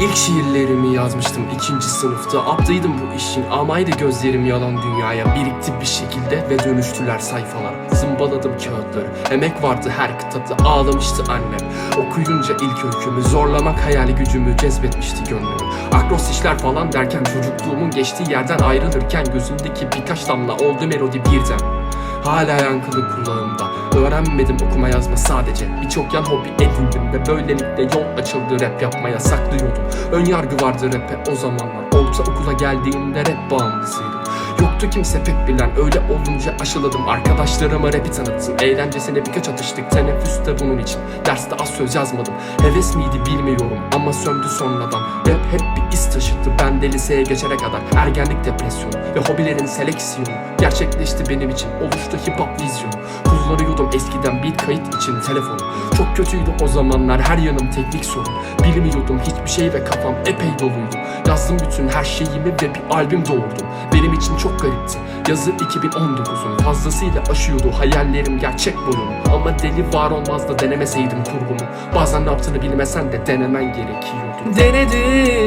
İlk şiirlerimi yazmıştım ikinci sınıfta. Aptaydım bu işin. Amaydı gözlerim yalan dünyaya. Birikti bir şekilde ve dönüştüler sayfalar. Zımbaladım kağıtları. Emek vardı her kıtada ağlamıştı annem. Okuyunca ilk öykümü zorlamak hayal gücümü cezbetmişti gönlümü. Akros işler falan derken çocukluğumun geçtiği yerden ayrılırken Gözündeki birkaç damla oldu melodi birden Hala yankılı kulağımda. Öğrenmedim okuma yazma sadece Birçok yan hobi edindim ve böylelikle yol açıldı rap yapmaya saklıyordum. Ön yargı vardı rap'e o zamanlar. Ortaokula geldiğimde rap bağımlısıydım. Yoktu kimse pek bilen öyle olunca aşıladım. Arkadaşlarıma rap'i tanıttım. Eğlencesine birkaç atıştık teneffüste bunun için. Derste az söz yazmadım. Heves miydi bilmiyorum ama söndü sonradan. Rap hep bir iz taşıttı ben de liseye geçene kadar. Ergenlik depresyonu ve hobilerin seleksiyonu Gerçekleşti benim için. Oluştu hip hop vizyonu. Kullanıyordum eskiden bir kayıt için telefonu. Çok kötüydü o zamanlar her yanım teknik sorun. Bilmiyordum hiçbir şey ve kafam epey doluydu. Yazdım bütün her şeyimi ve bir albüm doğurdum. Benim için çok garipti. Yazı 2019'un fazlasıyla aşıyordu. Hayallerim gerçek boyunu Ama deli var olmaz da denemeseydim kurgumu. Bazen ne yaptığını bilmesen de denemen gerekiyordu. Denedim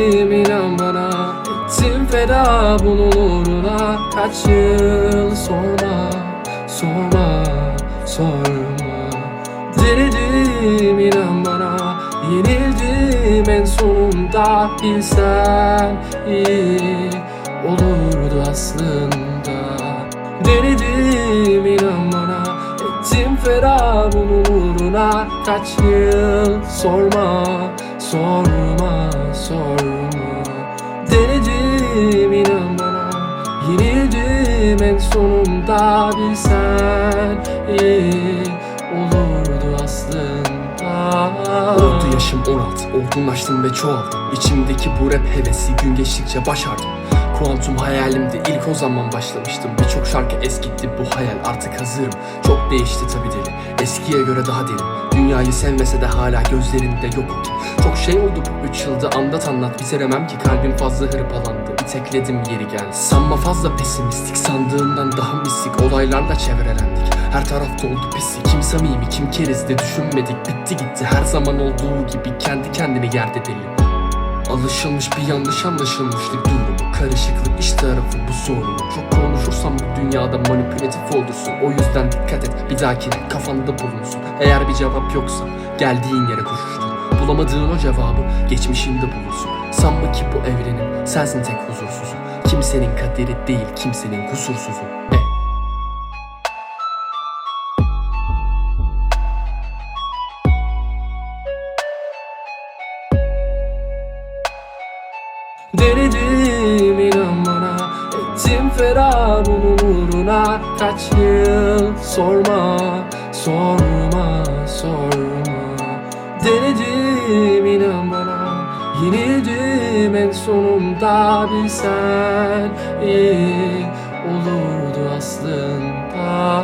feda bunun uğruna Kaç yıl sorma Sorma sorma. Denedim inan bana Yenildim en sonunda Bilsen iyi olurdu aslında. Denedim inan bana Ettim feda bunun uğruna Kaç yıl sorma Sorma sorma En sonunda Bilsen iyi olurdu aslında. Oldu yaşım 16 Olgunlaştım ve çoğaldım. İçimdeki bu rap hevesi gün geçtikçe başardım. Kuantum hayalimdi ilk o zaman başlamıştım. Birçok şarkı eskitti bu hayal artık hazırım. Çok değişti tabi deli eskiye göre daha derin. Dünyayı sevmese de hala gözlerinde yok. O ki Çok şey oldu bu 3 yılda anlat anlat. Bitiremem ki Kalbim fazla hırpalandı itekledim yeri gel. Sanma fazla pesimistik sandığından daha mistik. Olaylarla çevrelendik. Her tarafta oldu pislik. Kim samimi kim kerizdi düşünmedik. Bitti gitti. Her zaman olduğu gibi kendi kendini yerde deli. Alışılmış bir yanlış anlaşılmışlık durumu Karışıklık iş tarafı bu sorunu Çok konuşursam bu dünyada manipülatif olursun. O yüzden dikkat et bir dahakine kafanda bulunsun. Eğer bir cevap yoksa geldiğin yere koşuştur. Bulamadığın o cevabı geçmişinde bulursun. Sanma ki bu evrenin sensin tek huzursuzu Kimsenin kaderi değil kimsenin kusursuzu E. Bana Bunun uğruna Kaç yıl sorma Sorma sorma. Denedim inan bana Yenildim en sonunda Bilsen iyi olurdu aslında